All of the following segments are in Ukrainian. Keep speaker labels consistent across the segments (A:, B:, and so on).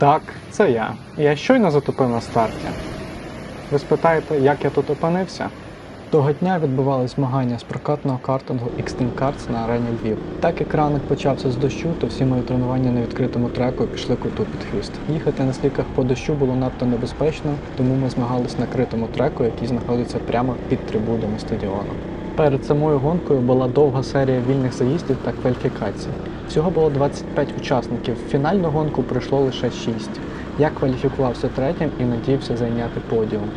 A: Так, це я. Я щойно затопив на старті. Ви спитаєте, як я тут опинився? Того дня відбувались змагання з прокатного картингу Xtreme Karts на арені Львів. Так як ранок почався з дощу, то всі мої тренування на відкритому треку пішли коту під хвіст. Їхати на сліках по дощу було надто небезпечно, тому ми змагались на критому треку, який знаходиться прямо під трибунами стадіону. Перед самою гонкою була довга серія вільних заїздів та кваліфікацій. Всього було 25 учасників. В фінальну гонку пройшло лише 6. Я кваліфікувався третім і надіявся зайняти подіум.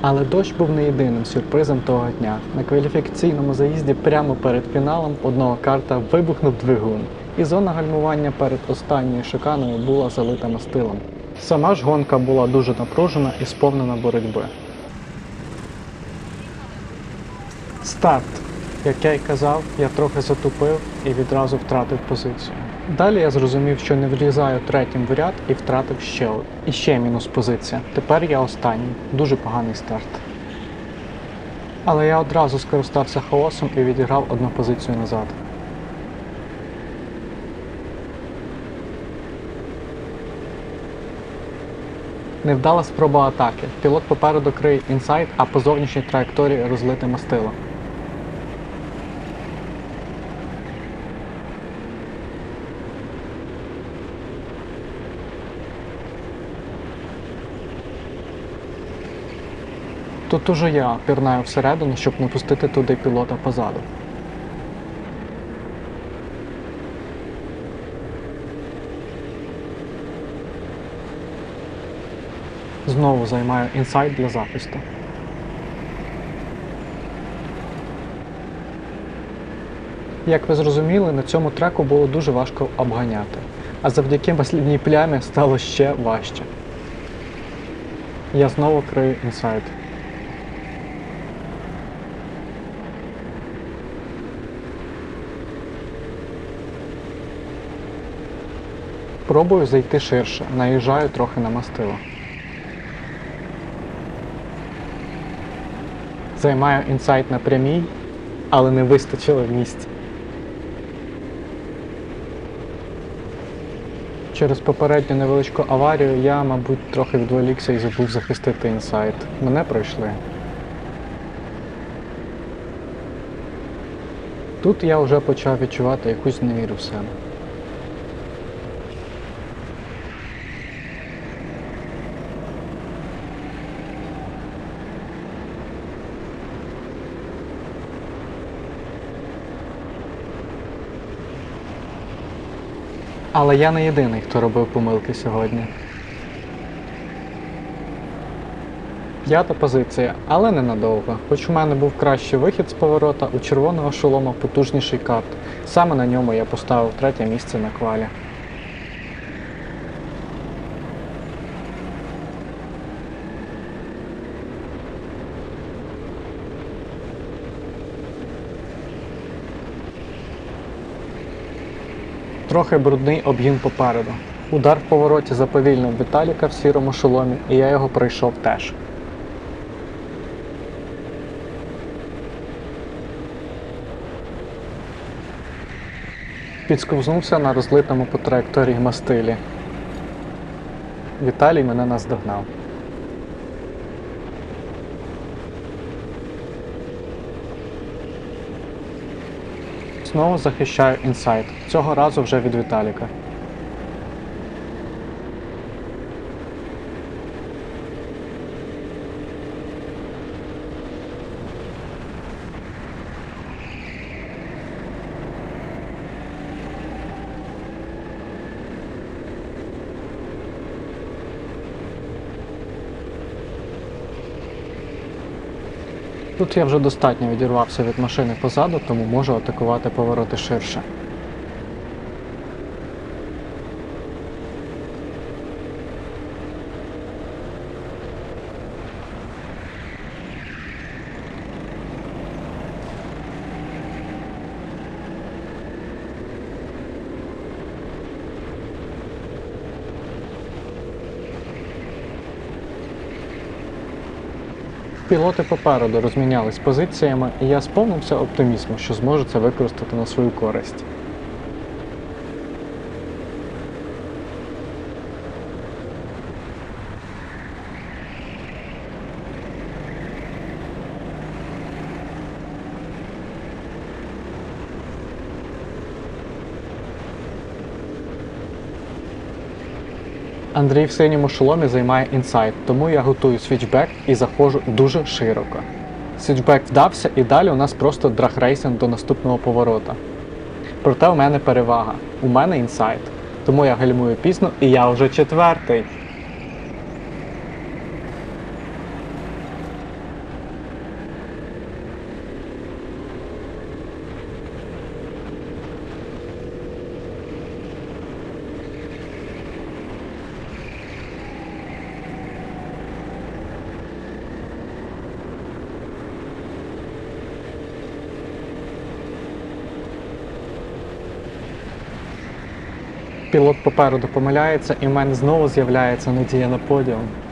A: Але дощ був не єдиним сюрпризом того дня. На кваліфікаційному заїзді прямо перед фіналом одного карта вибухнув двигун, і зона гальмування перед останньою шиканою була залита мастилом. Сама ж гонка була дуже напружена і сповнена боротьби. Старт. Як я й казав, я трохи затупив і відразу втратив позицію. Далі я зрозумів, що не влізаю третім в ряд і втратив ще і ще мінус позиція. Тепер я останній. Дуже поганий старт. Але я одразу скористався хаосом і відіграв одну позицію назад. Невдала спроба атаки. Пілот попереду криє інсайд, а по зовнішній траєкторії розлите мастило. Тут уже я пірнаю всередину, щоб не пустити туди пілота позаду. Знову займаю інсайд для захисту. Як ви зрозуміли, на цьому треку було дуже важко обганяти, а завдяки масляній плямі стало ще важче. Я знову крию інсайд. Пробую зайти ширше, наїжджаю трохи на мастило. Займаю інсайт на прямій, але не вистачило місця. Через попередню невеличку аварію я, мабуть, трохи відволікся і забув захистити інсайт. Мене пройшли. Тут я вже почав відчувати якусь невіру в себе. Але я не єдиний, хто робив помилки сьогодні. П'ята позиція, але ненадовго. Хоч у мене був кращий вихід з поворота, у червоного шолома потужніший карт. Саме на ньому я поставив третє місце на квалі. Трохи брудний обгін попереду. Удар в повороті заповільнив Віталіка в сірому шоломі, і я його пройшов теж. Підсковзнувся на розлитому по траєкторії мастилі. Віталій мене наздогнав. Знову захищаю інсайт. Цього разу вже від Віталіка. Тут я вже достатньо відірвався від машини позаду, тому можу атакувати повороти ширше. Пілоти попереду розмінялись позиціями, і я сповнився оптимізму, що зможу це використати на свою користь. Андрій в синьому шоломі займає інсайт, тому я готую свічбек і заходжу дуже широко. Свічбек вдався і далі у нас просто драгрейсинг до наступного поворота. Проте у мене перевага. У мене інсайд. Тому я гальмую пізно і я вже четвертий. Пілот попереду помиляється, і в мене знову з'являється надія на подіум.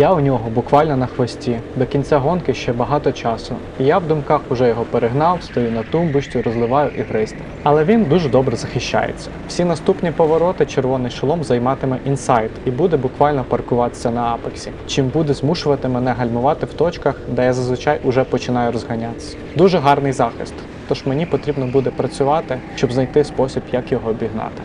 A: Я у нього буквально на хвості. До кінця гонки ще багато часу. Я в думках уже його перегнав, стою на тумбочці, розливаю і гристи. Але він дуже добре захищається. Всі наступні повороти червоний шолом займатиме інсайд і буде буквально паркуватися на апексі, чим буде змушувати мене гальмувати в точках, де я зазвичай уже починаю розганятися. Дуже гарний захист, тож мені потрібно буде працювати, щоб знайти спосіб, як його обігнати.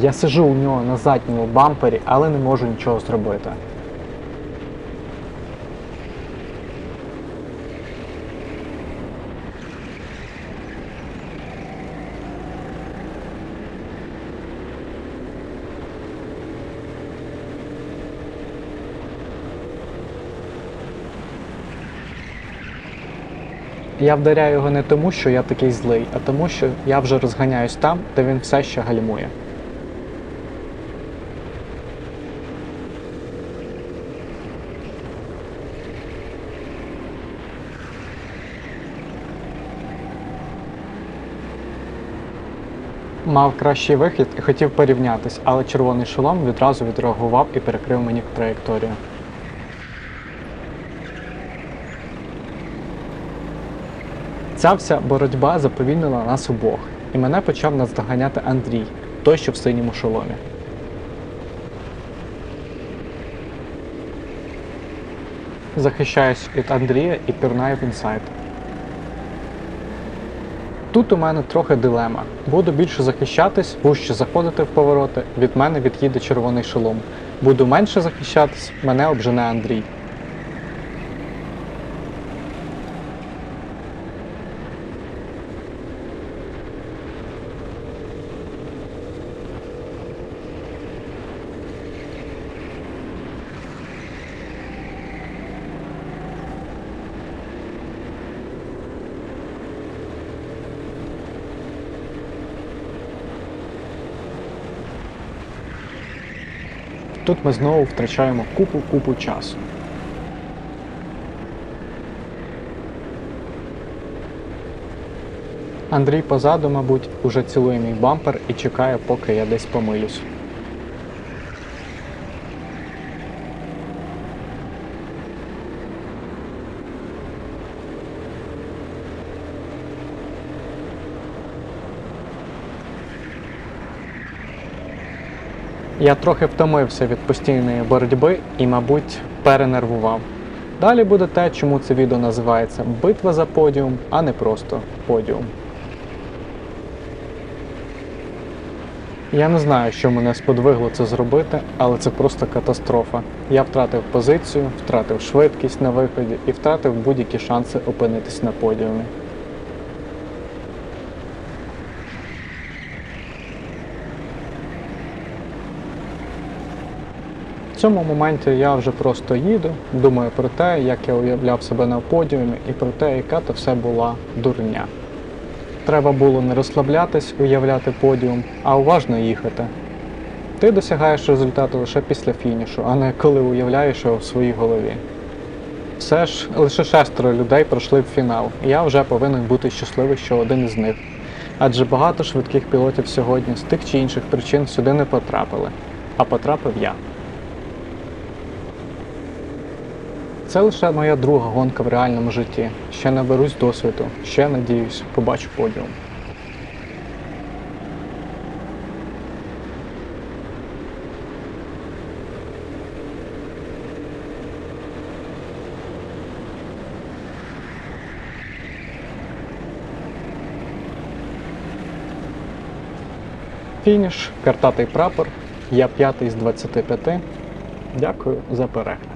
A: Я сижу у нього на задньому бампері, але не можу нічого зробити. Я вдаряю його не тому, що я такий злий, а тому, що я вже розганяюсь там, де він все ще гальмує. Мав кращий вихід і хотів порівнятись, але червоний шолом відразу відреагував і перекрив мені траєкторію. Ця вся боротьба заповільнила нас обох, і мене почав наздоганяти Андрій, той, що в синьому шоломі. Захищаюсь від Андрія і пірнаю в інсайд. Тут у мене трохи дилема. Буду більше захищатись, вужче заходити в повороти, від мене від'їде червоний шолом. Буду менше захищатись, мене обжене Андрій. Тут ми знову втрачаємо купу-купу часу. Андрій позаду, мабуть, уже цілує мій бампер і чекає, поки я десь помилюсь. Я трохи втомився від постійної боротьби і, мабуть, перенервував. Далі буде те, чому це відео називається Битва за подіум, а не просто подіум. Я не знаю, що мене сподвигло це зробити, але це просто катастрофа. Я втратив позицію, втратив швидкість на виході і втратив будь-які шанси опинитись на подіумі. В цьому моменті я вже просто їду, думаю про те, як я уявляв себе на подіумі і про те, яка то все була дурня. Треба було не розслаблятись, уявляти подіум, а уважно їхати. Ти досягаєш результату лише після фінішу, а не коли уявляєш його в своїй голові. Все ж лише шестеро людей пройшли в фінал, і я вже повинен бути щасливий, що один із них. Адже багато швидких пілотів сьогодні з тих чи інших причин сюди не потрапили, а потрапив я. Це лише моя друга гонка в реальному житті. Ще наберусь досвіду, ще надіюсь, побачу подіум. Фініш, картатий прапор. Я п'ятий з 25. Дякую за перегляд.